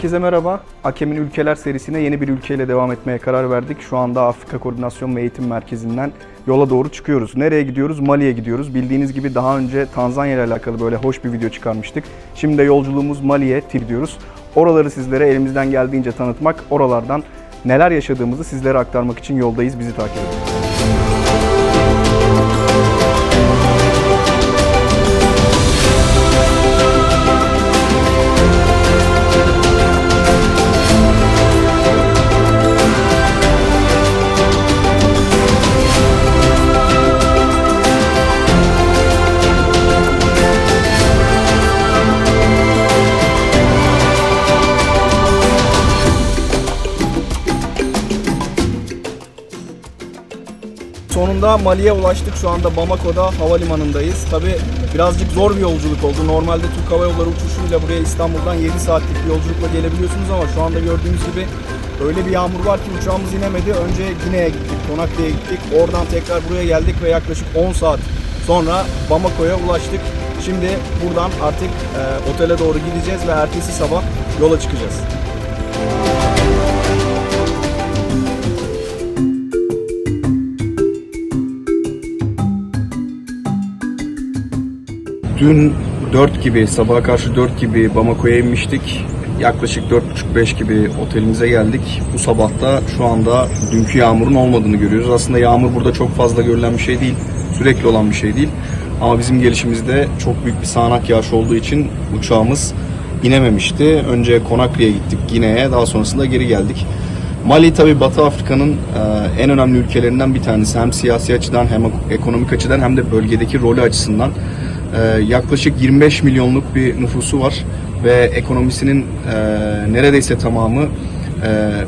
Herkese merhaba. Akem'in Ülkeler serisine yeni bir ülkeyle devam etmeye karar verdik. Şu anda Afrika Koordinasyon ve Eğitim Merkezi'nden yola doğru çıkıyoruz. Nereye gidiyoruz? Mali'ye gidiyoruz. Bildiğiniz gibi daha önce Tanzanya ile alakalı böyle hoş bir video çıkarmıştık. Şimdi de yolculuğumuz Mali'ye gidiyoruz. Oraları sizlere elimizden geldiğince tanıtmak, oralardan neler yaşadığımızı sizlere aktarmak için yoldayız. Bizi takip edin. Sonunda Mali'ye ulaştık. Şu anda Bamako'da havalimanındayız. Tabi birazcık zor bir yolculuk oldu. Normalde Türk Hava Yolları uçuşuyla buraya İstanbul'dan 7 saatlik bir yolculukla gelebiliyorsunuz ama şu anda gördüğünüz gibi öyle bir yağmur var ki uçağımız inemedi. Önce Gine'ye gittik, Konakra'ya gittik. Oradan tekrar buraya geldik ve yaklaşık 10 saat sonra Bamako'ya ulaştık. Şimdi buradan artık e, otele doğru gideceğiz ve ertesi sabah yola çıkacağız. Dün 4 gibi, sabaha karşı 4 gibi Bamako'ya inmiştik. Yaklaşık 4.30-5 gibi otelimize geldik. Bu sabah da şu anda dünkü yağmurun olmadığını görüyoruz. Aslında yağmur burada çok fazla görülen bir şey değil. Sürekli olan bir şey değil. Ama bizim gelişimizde çok büyük bir sağanak yağış olduğu için uçağımız inememişti. Önce Konakra'ya gittik, Gine'ye. Daha sonrasında geri geldik. Mali tabi Batı Afrika'nın en önemli ülkelerinden bir tanesi. Hem siyasi açıdan hem ekonomik açıdan hem de bölgedeki rolü açısından. Ee, yaklaşık 25 milyonluk bir nüfusu var ve ekonomisinin e, neredeyse tamamı e,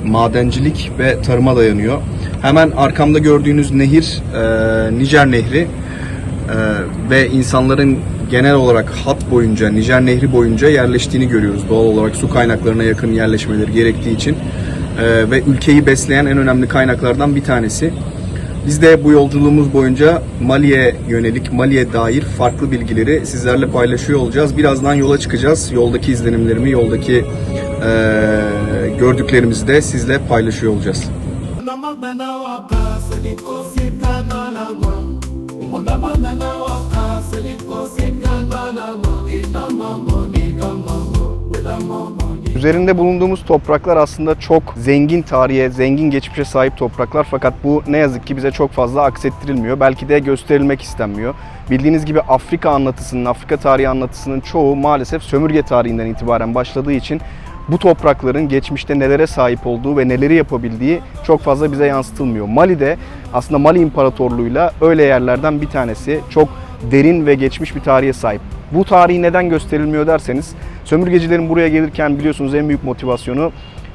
madencilik ve tarıma dayanıyor. Hemen arkamda gördüğünüz nehir e, Nijer Nehri ve insanların genel olarak hat boyunca, Nijer Nehri boyunca yerleştiğini görüyoruz. Doğal olarak su kaynaklarına yakın yerleşmeleri gerektiği için ve ülkeyi besleyen en önemli kaynaklardan bir tanesi. Biz de bu yolculuğumuz boyunca Mali'ye yönelik, Mali'ye dair farklı bilgileri sizlerle paylaşıyor olacağız. Birazdan yola çıkacağız. Yoldaki izlenimlerimi, yoldaki eee gördüklerimizi de sizle paylaşıyor olacağız. Üzerinde bulunduğumuz topraklar aslında çok zengin tarihe, zengin geçmişe sahip topraklar fakat bu ne yazık ki bize çok fazla aksettirilmiyor. Belki de gösterilmek istenmiyor. Bildiğiniz gibi Afrika anlatısının, Afrika tarihi anlatısının çoğu maalesef sömürge tarihinden itibaren başladığı için bu toprakların geçmişte nelere sahip olduğu ve neleri yapabildiği çok fazla bize yansıtılmıyor. Mali'de aslında Mali İmparatorluğu'yla öyle yerlerden bir tanesi. Çok derin ve geçmiş bir tarihe sahip. Bu tarihi neden gösterilmiyor derseniz sömürgecilerin buraya gelirken biliyorsunuz en büyük motivasyonu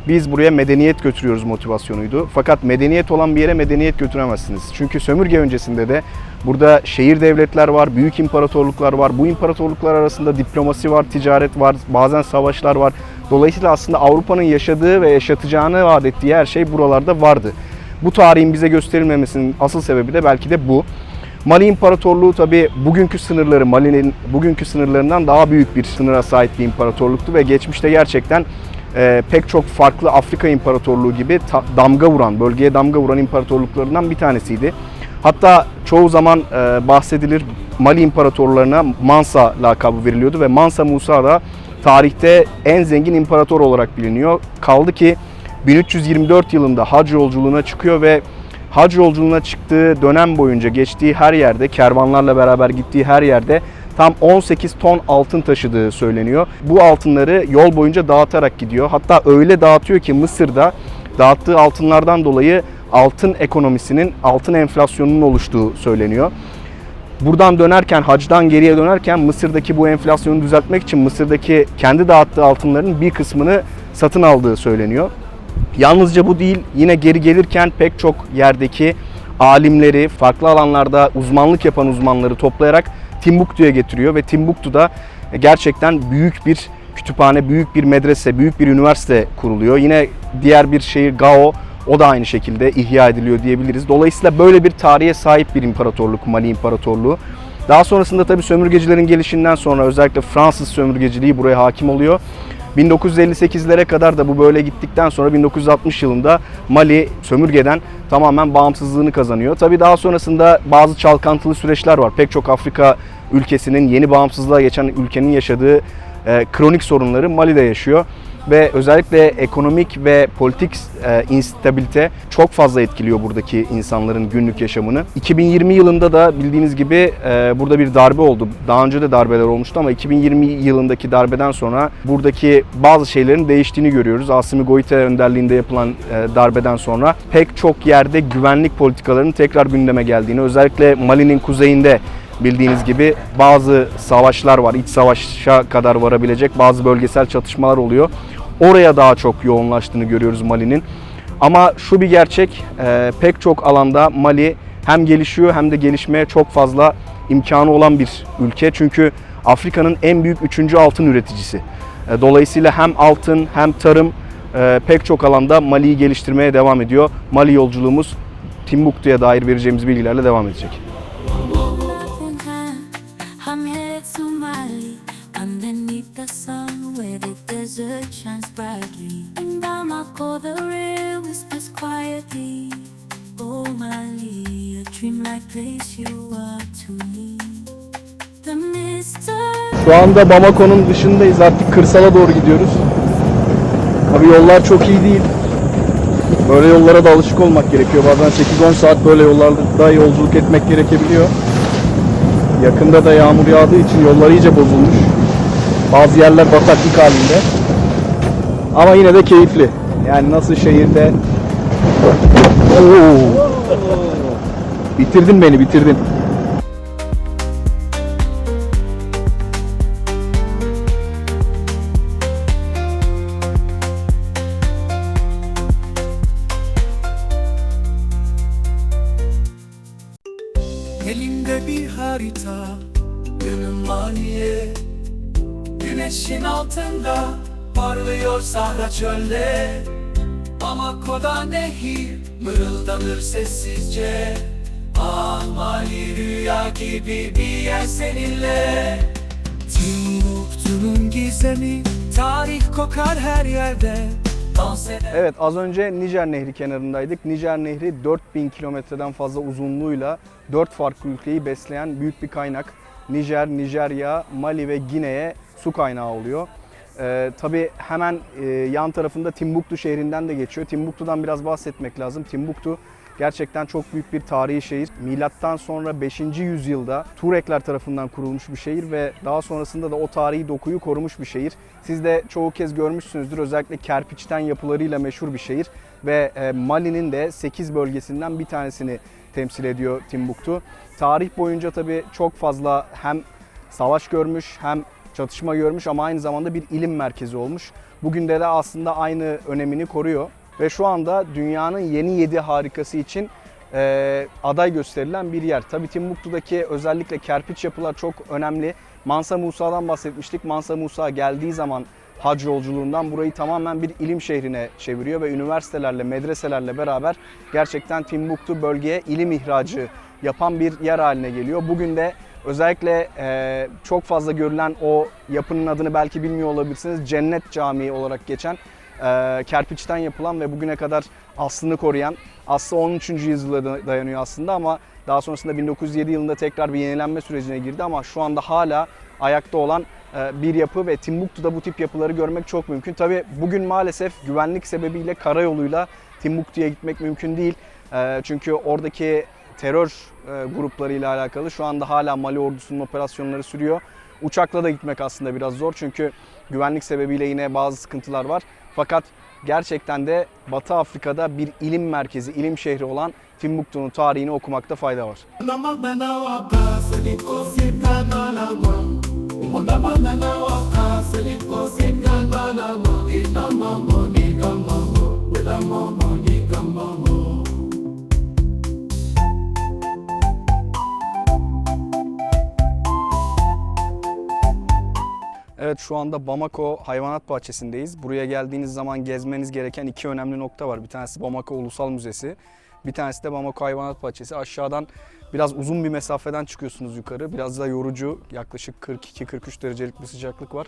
biz buraya medeniyet götürüyoruz motivasyonuydu. Fakat medeniyet olan bir yere medeniyet götüremezsiniz. Çünkü sömürge öncesinde de burada şehir devletler var, büyük imparatorluklar var. Bu imparatorluklar arasında diplomasi var, ticaret var, bazen savaşlar var. Dolayısıyla aslında Avrupa'nın yaşadığı ve yaşatacağını vaat ettiği her şey buralarda vardı. Bu tarihin bize gösterilmemesinin asıl sebebi de belki de bu. Mali İmparatorluğu tabi bugünkü sınırları, Mali'nin bugünkü sınırlarından daha büyük bir sınıra sahip bir imparatorluktu ve geçmişte gerçekten e, pek çok farklı Afrika İmparatorluğu gibi ta, damga vuran, bölgeye damga vuran imparatorluklarından bir tanesiydi. Hatta çoğu zaman e, bahsedilir Mali İmparatorlarına Mansa lakabı veriliyordu ve Mansa Musa da tarihte en zengin imparator olarak biliniyor. Kaldı ki 1324 yılında hac yolculuğuna çıkıyor ve hac yolculuğuna çıktığı dönem boyunca geçtiği her yerde, kervanlarla beraber gittiği her yerde tam 18 ton altın taşıdığı söyleniyor. Bu altınları yol boyunca dağıtarak gidiyor. Hatta öyle dağıtıyor ki Mısır'da dağıttığı altınlardan dolayı altın ekonomisinin, altın enflasyonunun oluştuğu söyleniyor. Buradan dönerken, hacdan geriye dönerken Mısır'daki bu enflasyonu düzeltmek için Mısır'daki kendi dağıttığı altınların bir kısmını satın aldığı söyleniyor. Yalnızca bu değil, yine geri gelirken pek çok yerdeki alimleri, farklı alanlarda uzmanlık yapan uzmanları toplayarak Timbuktu'ya getiriyor ve Timbuktu'da gerçekten büyük bir kütüphane, büyük bir medrese, büyük bir üniversite kuruluyor. Yine diğer bir şehir Gao, o da aynı şekilde ihya ediliyor diyebiliriz. Dolayısıyla böyle bir tarihe sahip bir imparatorluk, Mali İmparatorluğu. Daha sonrasında tabii sömürgecilerin gelişinden sonra özellikle Fransız sömürgeciliği buraya hakim oluyor. 1958'lere kadar da bu böyle gittikten sonra 1960 yılında Mali sömürgeden tamamen bağımsızlığını kazanıyor. Tabii daha sonrasında bazı çalkantılı süreçler var. Pek çok Afrika ülkesinin yeni bağımsızlığa geçen ülkenin yaşadığı e, kronik sorunları Mali'de yaşıyor ve özellikle ekonomik ve politik e, instabilite çok fazla etkiliyor buradaki insanların günlük yaşamını. 2020 yılında da bildiğiniz gibi e, burada bir darbe oldu. Daha önce de darbeler olmuştu ama 2020 yılındaki darbeden sonra buradaki bazı şeylerin değiştiğini görüyoruz. Asimi Goïta önderliğinde yapılan e, darbeden sonra pek çok yerde güvenlik politikalarının tekrar gündeme geldiğini, özellikle Mali'nin kuzeyinde bildiğiniz gibi bazı savaşlar var. İç savaşa kadar varabilecek bazı bölgesel çatışmalar oluyor. Oraya daha çok yoğunlaştığını görüyoruz Mali'nin. Ama şu bir gerçek, e, pek çok alanda Mali hem gelişiyor hem de gelişmeye çok fazla imkanı olan bir ülke. Çünkü Afrika'nın en büyük üçüncü altın üreticisi. E, dolayısıyla hem altın hem tarım e, pek çok alanda Mali'yi geliştirmeye devam ediyor. Mali yolculuğumuz Timbuktu'ya dair vereceğimiz bilgilerle devam edecek. Şu anda Bamako'nun dışındayız. Artık kırsala doğru gidiyoruz. Tabii yollar çok iyi değil. Böyle yollara da alışık olmak gerekiyor. Bazen 8-10 saat böyle yollarda yolculuk etmek gerekebiliyor. Yakında da yağmur yağdığı için yollar iyice bozulmuş. Bazı yerler bataklık halinde. Ama yine de keyifli. Yani nasıl şehirde... Oo. Bitirdin beni, bitirdin. Sahra çölde Bamako'da nehir Mırıldanır sessizce Ah mali rüya gibi bir yer seninle Timbuktu'nun gizemi Tarih kokar her yerde Evet az önce Nijer Nehri kenarındaydık. Nijer Nehri 4000 kilometreden fazla uzunluğuyla 4 farklı ülkeyi besleyen büyük bir kaynak. Nijer, Nijerya, Mali ve Gine'ye su kaynağı oluyor. Ee, tabii hemen e, yan tarafında Timbuktu şehrinden de geçiyor. Timbuktu'dan biraz bahsetmek lazım. Timbuktu gerçekten çok büyük bir tarihi şehir. Milattan sonra 5. yüzyılda Turekler tarafından kurulmuş bir şehir ve daha sonrasında da o tarihi dokuyu korumuş bir şehir. Siz de çoğu kez görmüşsünüzdür. Özellikle kerpiçten yapılarıyla meşhur bir şehir ve e, Mali'nin de 8 bölgesinden bir tanesini temsil ediyor Timbuktu. Tarih boyunca tabii çok fazla hem savaş görmüş hem çatışma görmüş ama aynı zamanda bir ilim merkezi olmuş. Bugün de de aslında aynı önemini koruyor. Ve şu anda dünyanın yeni 7 harikası için e, aday gösterilen bir yer. Tabii Timbuktu'daki özellikle kerpiç yapılar çok önemli. Mansa Musa'dan bahsetmiştik. Mansa Musa geldiği zaman hac yolculuğundan burayı tamamen bir ilim şehrine çeviriyor ve üniversitelerle, medreselerle beraber gerçekten Timbuktu bölgeye ilim ihracı yapan bir yer haline geliyor. Bugün de özellikle e, çok fazla görülen o yapının adını belki bilmiyor olabilirsiniz. Cennet Camii olarak geçen e, kerpiçten yapılan ve bugüne kadar aslını koruyan, aslı 13. yüzyıla da- dayanıyor aslında ama daha sonrasında 1907 yılında tekrar bir yenilenme sürecine girdi ama şu anda hala ayakta olan e, bir yapı ve Timbuktu'da bu tip yapıları görmek çok mümkün. Tabi bugün maalesef güvenlik sebebiyle karayoluyla Timbuktu'ya gitmek mümkün değil. E, Çünkü oradaki terör e, gruplarıyla alakalı şu anda hala Mali ordusunun operasyonları sürüyor. Uçakla da gitmek aslında biraz zor çünkü güvenlik sebebiyle yine bazı sıkıntılar var. Fakat gerçekten de Batı Afrika'da bir ilim merkezi, ilim şehri olan Timbuktu'nun tarihini okumakta fayda var. Şu anda Bamako Hayvanat Bahçesi'ndeyiz. Buraya geldiğiniz zaman gezmeniz gereken iki önemli nokta var. Bir tanesi Bamako Ulusal Müzesi. Bir tanesi de Bamako Hayvanat Bahçesi. Aşağıdan biraz uzun bir mesafeden çıkıyorsunuz yukarı. Biraz da yorucu. Yaklaşık 42-43 derecelik bir sıcaklık var.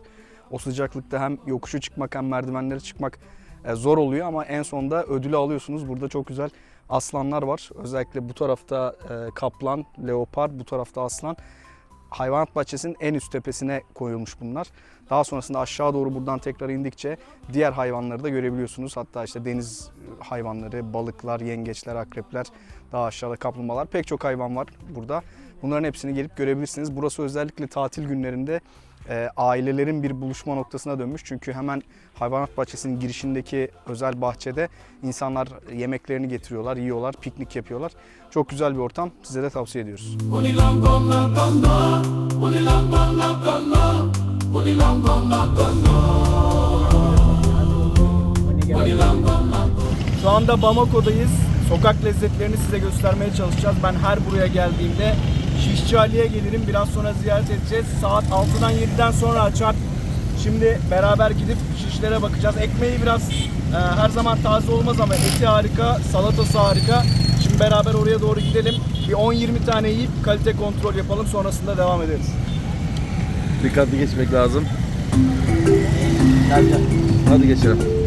O sıcaklıkta hem yokuşu çıkmak hem merdivenleri çıkmak e, zor oluyor ama en sonunda ödülü alıyorsunuz. Burada çok güzel aslanlar var. Özellikle bu tarafta e, kaplan, leopar, bu tarafta aslan. Hayvanat bahçesinin en üst tepesine koyulmuş bunlar. Daha sonrasında aşağı doğru buradan tekrar indikçe diğer hayvanları da görebiliyorsunuz. Hatta işte deniz hayvanları, balıklar, yengeçler, akrepler, daha aşağıda kaplumbağalar pek çok hayvan var burada. Bunların hepsini gelip görebilirsiniz. Burası özellikle tatil günlerinde e, ailelerin bir buluşma noktasına dönmüş. Çünkü hemen hayvanat bahçesinin girişindeki özel bahçede insanlar yemeklerini getiriyorlar, yiyorlar, piknik yapıyorlar. Çok güzel bir ortam. Size de tavsiye ediyoruz. Şu anda Bamako'dayız. Sokak lezzetlerini size göstermeye çalışacağız. Ben her buraya geldiğimde Şişçi Ali'ye gelirim. Biraz sonra ziyaret edeceğiz. Saat 6'dan 7'den sonra açar. Şimdi beraber gidip şişlere bakacağız. Ekmeği biraz e, her zaman taze olmaz ama eti harika, salatası harika. Şimdi beraber oraya doğru gidelim. Bir 10-20 tane yiyip kalite kontrol yapalım. Sonrasında devam ederiz. Dikkatli geçmek lazım. Gel gel. Hadi geçelim.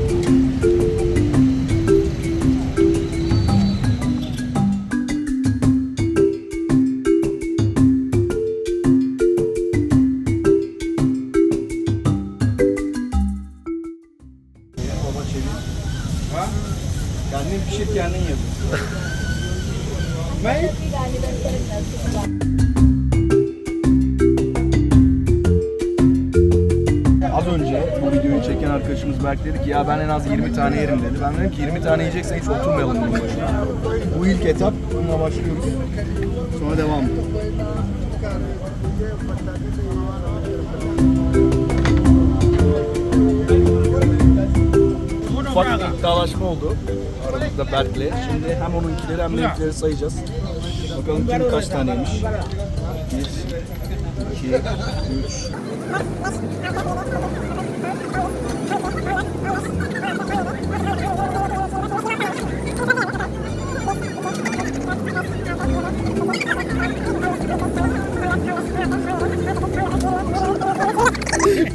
Çevir. Ha? Kendin pişir kendin yap. ne? Az önce bu videoyu çeken arkadaşımız Berk dedi ki ya ben en az 20 tane yerim dedi. Ben dedim ki 20 tane yiyeceksen hiç oturmayalım bunun. Bu ilk etap. Bununla başlıyoruz. Sonra devam. Ufak bir iddialaşma oldu aramızda Berk'le. Şimdi hem onunkileri hem benimkileri sayacağız. Bakalım kim kaç taneymiş. 1, 2, 3,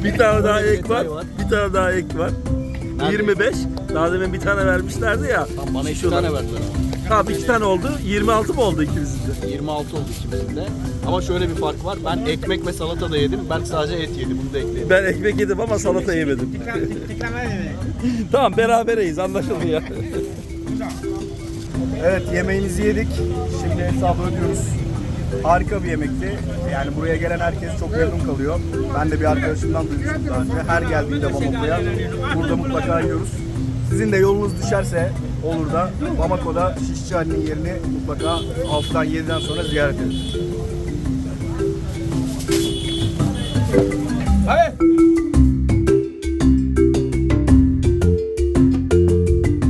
Bir tane daha ek var. Bir tane daha ek var. 25. Daha demin bir tane vermişlerdi ya. Tamam bana iki tane verdiler ama. Tamam iki tane oldu. 26 mı oldu ikimizin de? 26 oldu ikimizin de. Ama şöyle bir fark var. Ben ekmek ve salata da yedim. Berk sadece et yedi. Bunu da ekleyelim. Ben ekmek yedim ama salata yemedim. tamam berabereyiz anlaşıldı ya. Evet yemeğimizi yedik. Şimdi hesabı ödüyoruz. Harika bir yemekti. Yani buraya gelen herkes çok memnun kalıyor. Ben de bir arkadaşımdan duymuştum daha önce. Her geldiğinde Bamako'ya burada mutlaka yiyoruz. Sizin de yolunuz düşerse olur da Bamako'da Şişçi Ali'nin yerini mutlaka 6'dan 7'den sonra ziyaret edin.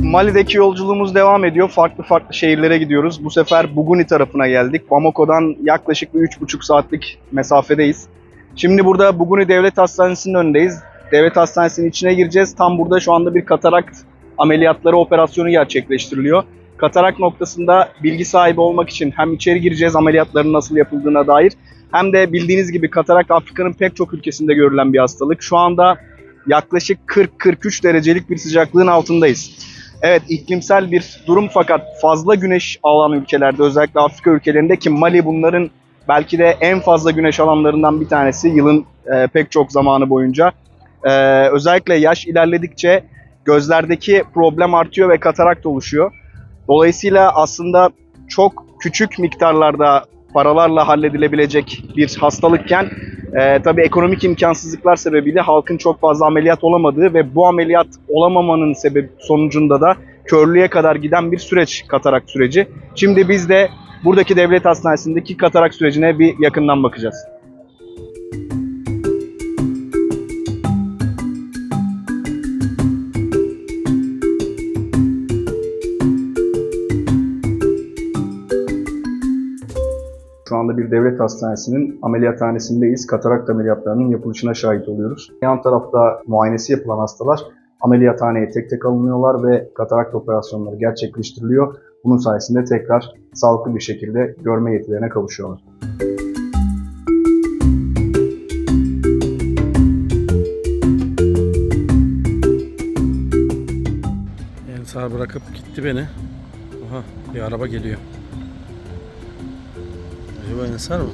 Mali'deki yolculuğumuz devam ediyor. Farklı farklı şehirlere gidiyoruz. Bu sefer Buguni tarafına geldik. Bamako'dan yaklaşık bir 3,5 saatlik mesafedeyiz. Şimdi burada Buguni Devlet Hastanesi'nin önündeyiz. Devlet Hastanesi'nin içine gireceğiz. Tam burada şu anda bir katarakt ameliyatları operasyonu gerçekleştiriliyor. Katarak noktasında bilgi sahibi olmak için hem içeri gireceğiz ameliyatların nasıl yapıldığına dair hem de bildiğiniz gibi katarak Afrika'nın pek çok ülkesinde görülen bir hastalık. Şu anda yaklaşık 40-43 derecelik bir sıcaklığın altındayız. Evet iklimsel bir durum fakat fazla güneş alan ülkelerde özellikle Afrika ülkelerinde ki Mali bunların belki de en fazla güneş alanlarından bir tanesi yılın e, pek çok zamanı boyunca. E, özellikle yaş ilerledikçe gözlerdeki problem artıyor ve katarakt oluşuyor. Dolayısıyla aslında çok küçük miktarlarda paralarla halledilebilecek bir hastalıkken e, tabii ekonomik imkansızlıklar sebebiyle halkın çok fazla ameliyat olamadığı ve bu ameliyat olamamanın sebebi sonucunda da körlüğe kadar giden bir süreç katarak süreci. Şimdi biz de buradaki devlet hastanesindeki katarak sürecine bir yakından bakacağız. Şu anda bir devlet hastanesinin ameliyathanesindeyiz. Katarakt ameliyatlarının yapılışına şahit oluyoruz. Yan tarafta muayenesi yapılan hastalar ameliyathaneye tek tek alınıyorlar ve katarakt operasyonları gerçekleştiriliyor. Bunun sayesinde tekrar sağlıklı bir şekilde görme yetilerine kavuşuyorlar. Ensar bırakıp gitti beni. Aha bir araba geliyor. Acaba Ensar mı?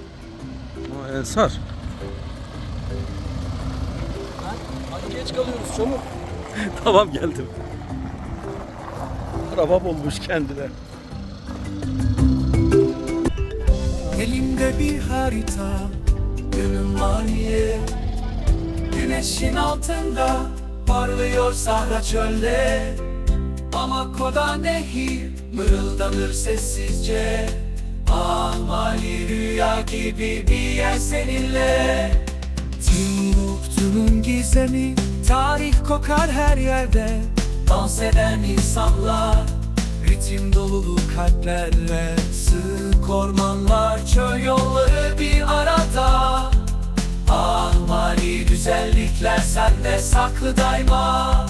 Aa, Ensar. Hadi geç kalıyoruz çabuk. tamam geldim. Araba bulmuş kendine. Elimde bir harita Günüm maniye Güneşin altında Parlıyor sahra çölde Bamako'da nehir Mırıldanır sessizce Amali rüya gibi bir yer seninle. Timbuktu'nun gizemi Tarih kokar her yerde. Dans eden insanlar Ritim dolulu kalplerle. Sığ ormanlar Çöl yolları bir arada. Ah mali güzellikler sende saklı daima